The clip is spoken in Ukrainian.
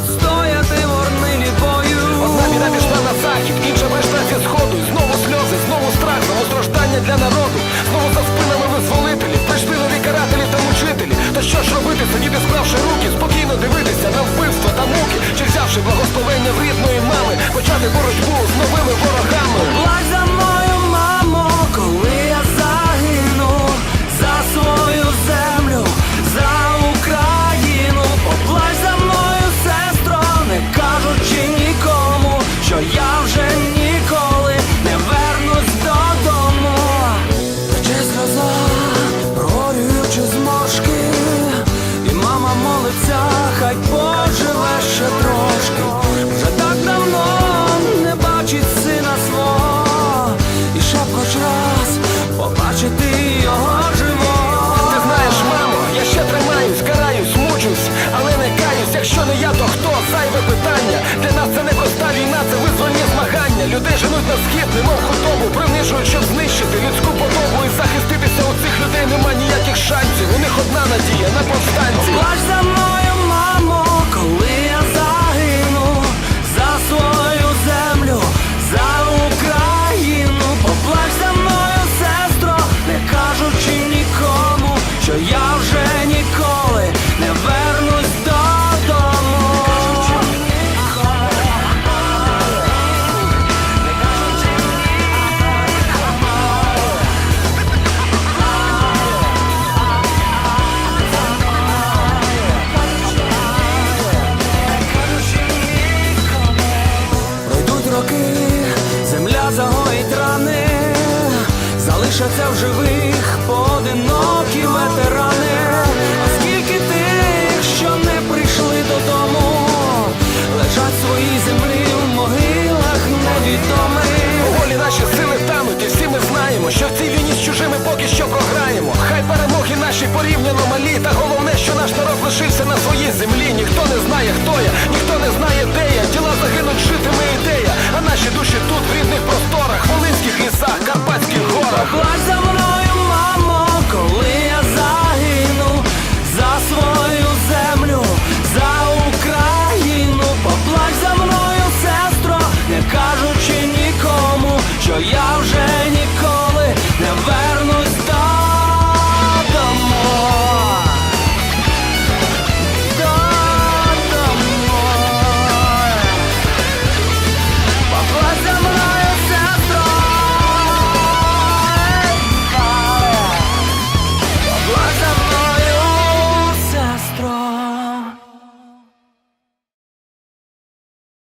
відстояти горнилі бою. Одна біда пішла на захід, інша прийшла зі сходу. І знову сльози, знову страх, знову страждання для народу. Знову за спинами визволителі, прийшли нові карателі та мучителі. Та що ж робити, сидіти, склавши руки, спокійно дивитися на вбивства та муки, чи взявши благословення в рідної мами, почати боротьбу. роки, земля загоїть рани, залишаться в живих поодинокі ветерани. А скільки тих, що не прийшли додому, лежать свої землі в могилах невідомих. Волі наші сили тануть, і всі ми знаємо, що в цій війні з чужими поки що програємо. Хай перемоги наші порівняно малі, та головне, що наш народ лишився на своїй землі, ніхто не знає, хто я.